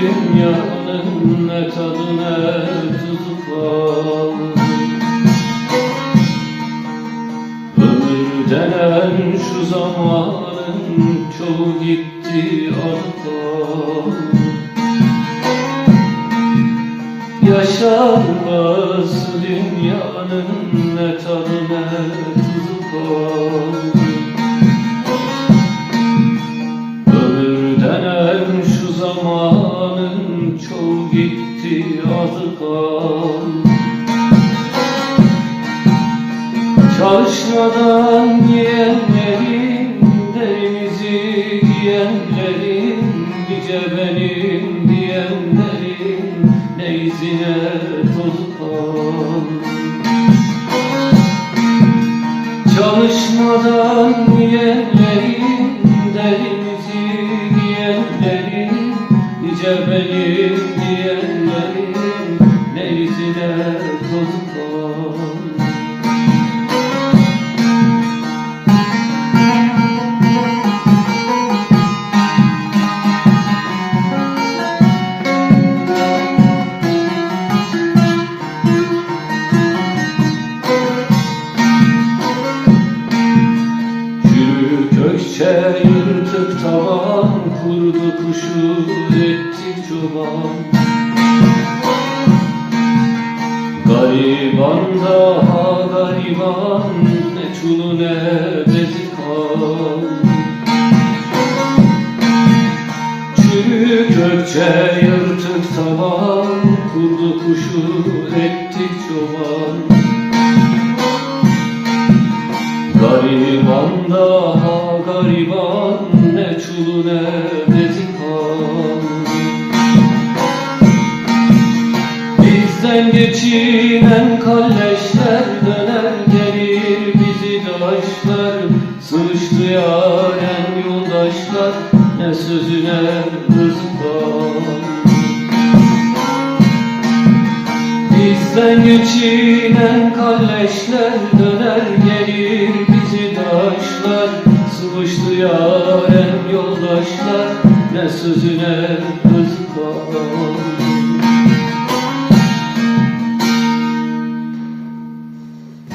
dünyanın ne tadı ne tuzu kaldı Ömür denen şu zamanın çoğu gitti arka Yaşanmaz dünyanın ne tadı ne tuzu kaldı çoğu gitti adı kaldı Çalışmadan yiyenlerin, derimizi giyenlerin, nice benim diyenlerin, ne izine toz kaldı. Çalışmadan yiyenlerin, nice benim diyenlerin, ne izine toz kaldı. Yürü kökçe yırtık tavan Kurdu kuşu etti çoban. Gariban daha gariban Ne çulu ne bezi kal Çürü kökçe yırtık tavan Kurdu kuşu etti çoban. Gariban daha gariban ne çulu ne Bizden geçinen kalleşler döner gelir bizi daşlar. Sığıştı yaren yoldaşlar ne sözüne rızıklar Bizden geçinen kalleşler döner gelir bizi taşlar Sıvıştı yaren yoldaşlar ne sözüne